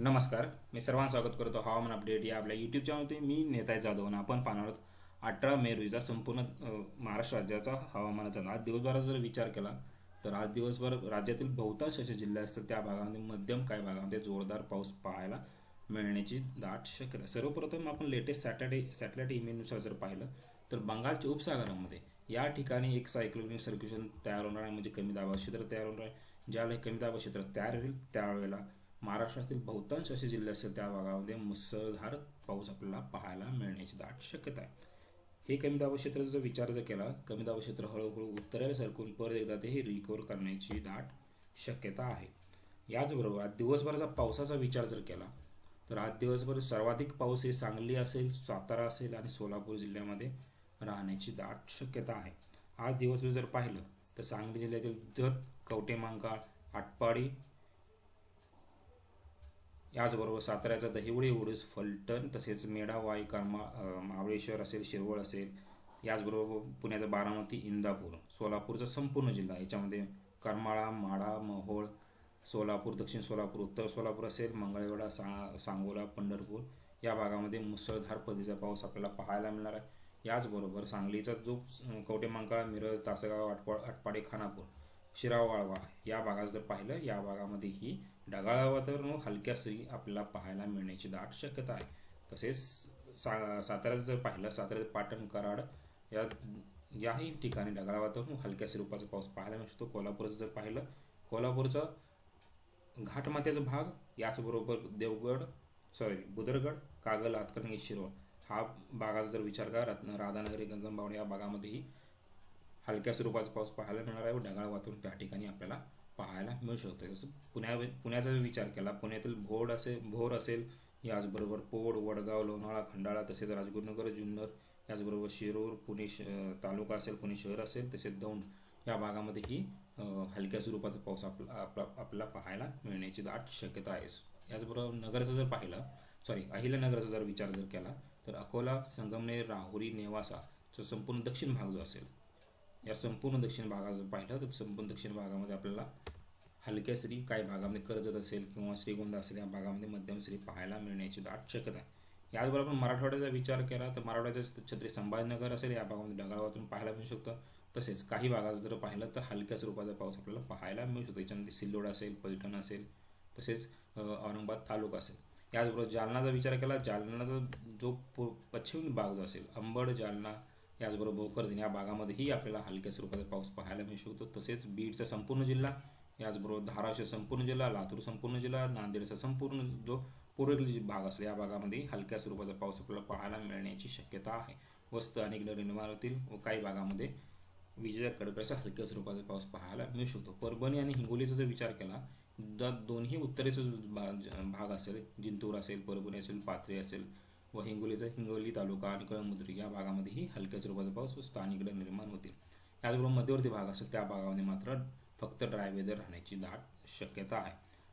नमस्कार मी सर्वांचं स्वागत करतो हवामान अपडेट या आपल्या यूट्यूब चॅनलमध्ये मी नेताय जाधव आणि आपण पाहणार आहोत अठरा मे रोजीचा संपूर्ण महाराष्ट्र राज्याचा हवामानाचा. आज दिवसभराचा जर विचार केला तर आज दिवसभर राज्यातील बहुतांश असे जिल्हे असतील त्या भागामध्ये मध्यम काही भागामध्ये जोरदार पाऊस पाहायला मिळण्याची दाट शक्यता सर्वप्रथम आपण लेटेस्ट सॅटर्डे सॅटेलाइट इमेजनुसार जर पाहिलं तर बंगालच्या उपसागरामध्ये या ठिकाणी एक सायक्लोनिक सर्क्युशन तयार होणार आहे. म्हणजे कमी दाबा क्षेत्र तयार होणार आहे. ज्यावेळेला कमी दाबा क्षेत्र तयार होईल त्यावेळेला महाराष्ट्रातील बहुतांश असे जिल्हे असतील त्या भागामध्ये मुसळधार पाऊस आपल्याला पाहायला मिळण्याची दाट शक्यता आहे. हे कमी दाब क्षेत्राचा जर विचार जर केला कमी दाब क्षेत्र हळूहळू उत्तरेला सरकून परत एकदा ते हे रिकवर करण्याची दाट शक्यता आहे. याचबरोबर आज दिवसभराचा पावसाचा विचार जर केला तर आज दिवसभर सर्वाधिक पाऊस हे सांगली असेल सातारा असेल आणि सोलापूर जिल्ह्यामध्ये राहण्याची दाट शक्यता आहे. आज दिवसभर जर पाहिलं तर सांगली जिल्ह्यातील जत कवटेमांकाळ आटपाडी याचबरोबर साताऱ्याचा दहिवडी उडूस फलटण तसेच मेढावाई कर्मा महाबळेश्वर असेल शिरवळ असेल याचबरोबर पुण्याचा बारामती इंदापूर सोलापूरचा संपूर्ण जिल्हा याच्यामध्ये करमाळा माढा महोळ सोलापूर दक्षिण सोलापूर उत्तर सोलापूर असेल मंगळवेढा सा सांगोला पंढरपूर या भागामध्ये मुसळधार पद्धतीचा पाऊस आपल्याला पाहायला मिळणार आहे. याचबरोबर सांगलीचा जो अ, कवटेमंकाळ मिरज तासगाव आटपा आटपाडे खानापूर शिराव वाळवा या भागात जर पाहिलं या भागामध्ये ही ढगाळ वातावरण व हलक्या सरी आपल्याला पाहायला मिळण्याची दाट शक्यता आहे. तसेच सा साताऱ्यात जर पाहिलं साताऱ्यात पाटण कराड या याही ठिकाणी ढगाळ वातावरण हलक्या स्वरूपाचा पाऊस पाहायला मिळू शकतो. कोल्हापूरचं जर पाहिलं कोल्हापूरचा घाटमाथ्याचा भाग याचबरोबर देवगड सॉरी बुदरगड कागल हातकणंगले शिरोळ हा भागाचा जर विचार करा रत्न राधानगरी गगनबावणे या भागामध्येही हलक्या स्वरूपाचा पाऊस पाहायला मिळणार आहे व ढगाळ वातावरण त्या ठिकाणी आपल्याला पाहायला मिळू शकतो. जसं पुण्या पुण्याचा जर विचार केला पुण्यातील भोड असेल भोर असेल याचबरोबर पोड वडगाव लोणावळा खंडाळा तसेच राजगुरुनगर जुन्नर याचबरोबर शिरूर पुणे श तालुका असेल पुणे शहर असेल तसेच दौंड या भागामध्येही हलक्या स्वरूपाचा पाऊस आपला आपला आपल्याला पाहायला मिळण्याची दाट शक्यता आहे. याचबरोबर नगरचं जर पाहिलं सॉरी अहिल्यानगरचा जर विचार जर केला तर अकोला संगमनेर राहुरी नेवासा जो संपूर्ण दक्षिण भाग जो असेल या संपूर्ण दक्षिण भागात जर पाहिलं तर संपूर्ण दक्षिण भागामध्ये आपल्याला हलक्या सरी काही भागामध्ये कर्जत असेल किंवा श्रीगोंदा असेल या भागामध्ये मध्यम सरी पाहायला मिळण्याची दाट शक्यता आहे. याचबरोबर मराठवाड्याचा विचार केला तर मराठवाड्याचा छत्री संभाजीनगर असेल या भागामध्ये ढगाळ पाहायला मिळू शकतं. तसेच काही भागात जर पाहिलं तर हलक्या स्वरूपाचा पाऊस आपल्याला पाहायला मिळू शकतो. याच्यामध्ये सिल्लोड असेल पैठण असेल तसेच औरंगाबाद तालुका असेल. याचबरोबर जालनाचा विचार केला जालनाचा जो पश्चिम भाग जो असेल अंबड जालना याचबरोबर भोकरदन या भागामध्येही आपल्याला हलक्या स्वरूपाचा पाऊस पाहायला मिळू शकतो. तसेच बीडचा संपूर्ण जिल्हा याचबरोबर धाराशिव संपूर्ण जिल्हा लातूर संपूर्ण जिल्हा नांदेडचा संपूर्ण जो पूर्वेकडील भाग असेल या भागामध्ये हलक्या स्वरूपाचा पाऊस आपल्याला पाहायला मिळण्याची शक्यता आहे. वस्त अनेक दर निर्माण होतील व काही भागामध्ये विजेच्या कडकडाचा हलक्या स्वरूपाचा पाऊस पाहायला मिळू शकतो. परभणी आणि हिंगोलीचा जर विचार केला दोन्ही उत्तरेचा जो भाग असेल जिंतूर असेल परभणी असेल पाथरी असेल व हिंगोलीचा हिंगोली तालुका आणि कळमुद्री या भागामध्येही हलक्या स्वरूपाचा पाऊस व स्थानिक निर्माण होतील. याचबरोबर मध्यवर्ती भाग असेल त्या भागामध्ये मात्र फक्त ड्राय वेदर राहण्याची दाट शक्यता आहे.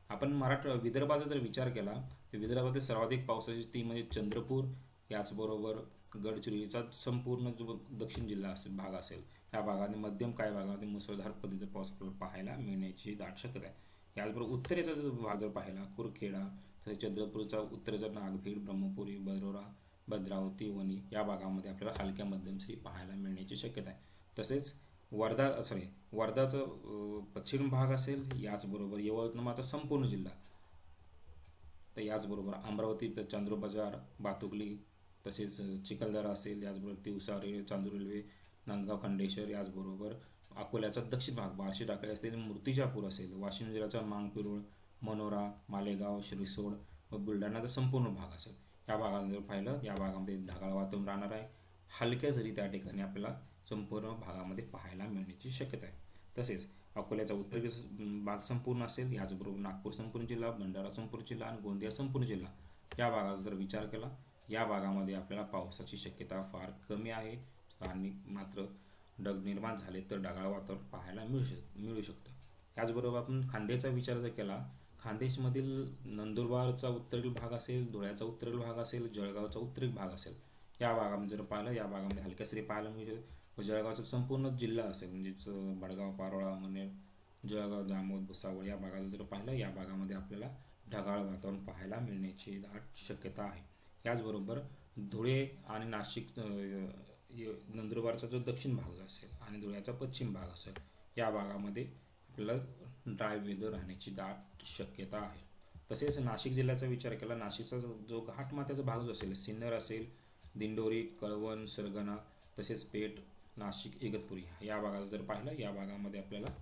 आपण मराठा विदर्भाचा जर विचार केला तर विदर्भातील सर्वाधिक पावसाची ती म्हणजे चंद्रपूर याचबरोबर गडचिरोलीचा संपूर्ण जो दक्षिण जिल्हा असेल भाग असेल या भागामध्ये मध्यम काही भागामध्ये मुसळधार पद्धतीचा पाऊस आपल्याला पाहायला मिळण्याची दाट शक्यता आहे. याचबरोबर उत्तरेचा जर भाग जर पाहिला कुरखेडा तसेच चंद्रपूरचा उत्तरेचा नागभीड ब्रह्मपुरी बरोरा भद्रावती वणी या भागामध्ये आपल्याला हलक्या मध्यमसरी पाहायला मिळण्याची शक्यता आहे. तसेच वर्धा सॉरी वर्धाचं पश्चिम भाग असेल याचबरोबर यवतमाळचा संपूर्ण जिल्हा. तर याचबरोबर अमरावती तर चांदूर बाजार बातुकली तसेच चिखलदरा असेल याचबरोबर तिवसा रेल्वे चांदूर रेल्वे नांदगाव खंडेश्वर याचबरोबर अकोल्याचा दक्षिण भाग बार्शी टाकळे असेल मूर्तिजापूर असेल वाशिम जिल्ह्याचा मांगपिरुळ मनोरा मालेगाव श्रीसोड व बुलढाणाचा संपूर्ण भाग असेल. या भागामध्ये जर पाहिलं या भागामध्ये ढगाळ वातावरण राहणार आहे. हलक्या जरी त्या ठिकाणी आपल्याला संपूर्ण भागामध्ये पाहायला मिळण्याची शक्यता आहे. तसेच अकोल्याचा उत्तर भाग संपूर्ण असेल याचबरोबर नागपूर संपूर्ण जिल्हा भंडारा संपूर्ण जिल्हा आणि गोंदिया संपूर्ण जिल्हा. या भागाचा जर विचार केला या भागामध्ये आपल्याला पावसाची शक्यता फार कमी आहे. स्थानिक मात्र ढग निर्माण झाले तर ढगाळ वातावरण पाहायला मिळू शक मिळू शकतं. याचबरोबर आपण खांद्याचा विचार जर केला खान्देशमधील नंदुरबारचा उत्तरेल भाग असेल धुळ्याचा उत्तरेल भाग असेल जळगावचा उत्तरेल भाग असेल या भागामध्ये जर पाहिलं या भागामध्ये हलक्या सरी पाहायला मिळू व जळगावचा संपूर्ण जिल्हा असेल म्हणजेच बडगाव पारोळा मनेर जळगाव जामोद भुसावळ या भागाचं जर पाहिलं या भागामध्ये आपल्याला ढगाळ वातावरण पाहायला मिळण्याची दाट शक्यता आहे. याचबरोबर धुळे आणि नाशिक नंदुरबारचा जो दक्षिण भाग असेल आणि धुळ्याचा पश्चिम भाग असेल या भागामध्ये आपल्याला ड्राय वेदर राहण्याची दाट शक्यता आहे. तसेच नाशिक जिल्ह्याचा विचार केला नाशिकचा जो जो घाटमाथ्याचा भाग जो असेल सिन्नर असेल दिंडोरी कळवण सरगणा तसेच पेठ नाशिक इगतपुरी. या भागाचं जर पाहिलं या भागामध्ये आपल्याला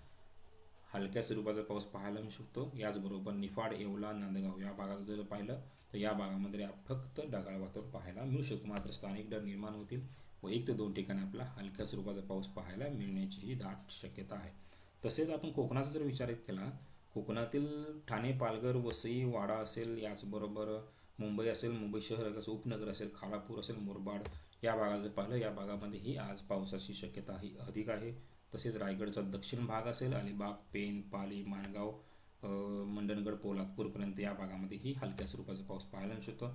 हलक्या स्वरूपाचा पाऊस पाहायला मिळू शकतो. याचबरोबर निफाड येवला नांदगाव या भागाचं जर पाहिलं तर या भागामध्ये फक्त ढगाळ वातावरण पाहायला मिळू शकतो. मात्र स्थानिक डर निर्माण होतील व एक ते दोन ठिकाणी आपला हलक्या स्वरूपाचा पाऊस पाहायला मिळण्याचीही दाट शक्यता आहे. तसेच आपण कोकणाचा जर विचार केला कोकणातील ठाणे पालघर वसई वाडा असेल याचबरोबर मुंबई असेल मुंबई शहर असेल उपनगर असेल खालापूर असेल मुरबाड या भागात जर पाहिलं या भागामध्येही आज पावसाची शक्यता ही अधिक आहे. तसेच रायगडचा दक्षिण भाग असेल अलिबाग पेन पाली माणगाव मंडणगड पोलादपूरपर्यंत या भागामध्येही हलक्या स्वरूपाचा पाऊस पाहायला मिळू शकतो.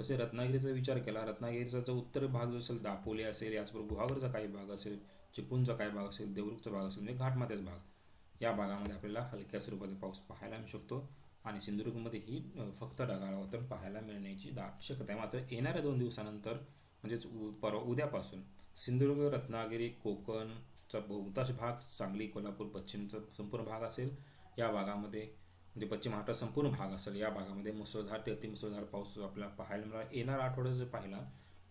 तसे रत्नागिरीचा विचार केला रत्नागिरीचा जो उत्तर भाग जो असेल दापोली असेल याचबरोबर गुहागरचा काही भाग असेल चिपळूणचा काही भाग असेल देवरुखचा भाग असेल म्हणजे घाटमात्याचा भाग या भागामध्ये आपल्याला हलक्या स्वरूपाचा पाऊस पाहायला मिळू शकतो. आणि सिंधुदुर्गमध्येही ही फक्त ढगाळ वातावरण पाहायला मिळण्याची दाट शक्यता आहे. मात्र येणाऱ्या दोन दिवसानंतर म्हणजेच उ- परवा उद्यापासून. सिंधुदुर्ग रत्नागिरी कोकणचा बहुतांश भाग सांगली कोल्हापूर पश्चिमचा संपूर्ण भाग असेल. या भागामध्ये म्हणजे पश्चिम महाराष्ट्र संपूर्ण भाग असेल. या भागामध्ये मुसळधार ते अतिमुसळधार पाऊस आपल्याला पाहायला मिळाला. येणारा आठवडा जर पाहिला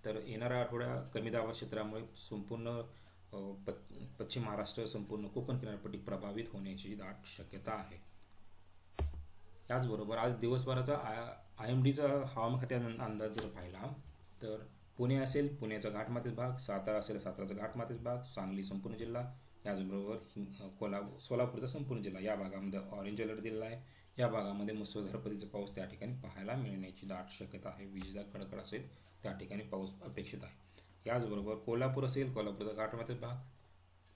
तर येणाऱ्या आठवड्या कमी दाबा क्षेत्रामुळे संपूर्ण प- पश्चिम महाराष्ट्र संपूर्ण कोकण किनारपट्टी प्रभावित होण्याची दाट शक्यता आहे. याचबरोबर आज दिवसभराचा आय एम डीचा हवामान खात्याचा अंदाज जर पाहिला तर पुणे असेल पुण्याचा घाटमातीत भाग सातारा असेल साताराचा घाटमाथ्याचा भाग सांगली संपूर्ण जिल्हा याचबरोबर कोल्हापूर सोलापूरचा संपूर्ण जिल्हा. या भागामध्ये ऑरेंज अलर्ट दिलेला आहे. या भागामध्ये मुसळधार पतीचा पाऊस त्या ठिकाणी पाहायला मिळण्याची दाट शक्यता आहे. विजेचा कडकड असेल त्या ठिकाणी पाऊस अपेक्षित आहे. याचबरोबर कोल्हापूर असेल कोल्हापूरचा घाटमातीत भाग.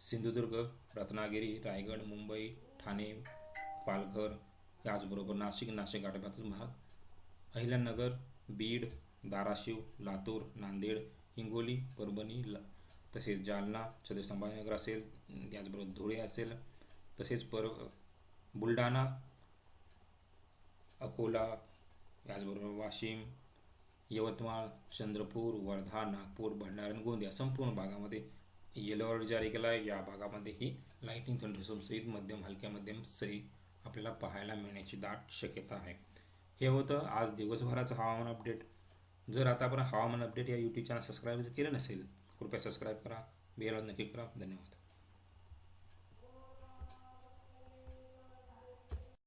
सिंधुदुर्ग रत्नागिरी रायगड मुंबई ठाणे पालघर याचबरोबर नाशिक नाशिक घाटमातीत भाग. अहिल्यानगर बीड धाराशिव लातूर नांदेड हिंगोली परभणी ल तसेच जालना छत्रपती संभाजीनगर असेल याचबरोबर धुळे असेल तसेच पर बुलढाणा अकोला याचबरोबर वाशिम यवतमाळ चंद्रपूर वर्धा नागपूर भंडारा गोंदिया संपूर्ण भागामध्ये येलो अलर्ट जारी केला आहे. या भागामध्ये ही लाईटिंग थंडरसोबसहित मध्यम हलक्या मध्यम सरी आपल्याला पाहायला मिळण्याची दाट शक्यता आहे. हे होतं आज दिवसभराचं हवामान अपडेट जर आता आपण हवामान अपडेट या यूट्यूब चॅनल सबस्क्राईब जर केलं नसेल कृपया सबस्क्राईब करा. बेल नक्की करा. धन्यवाद.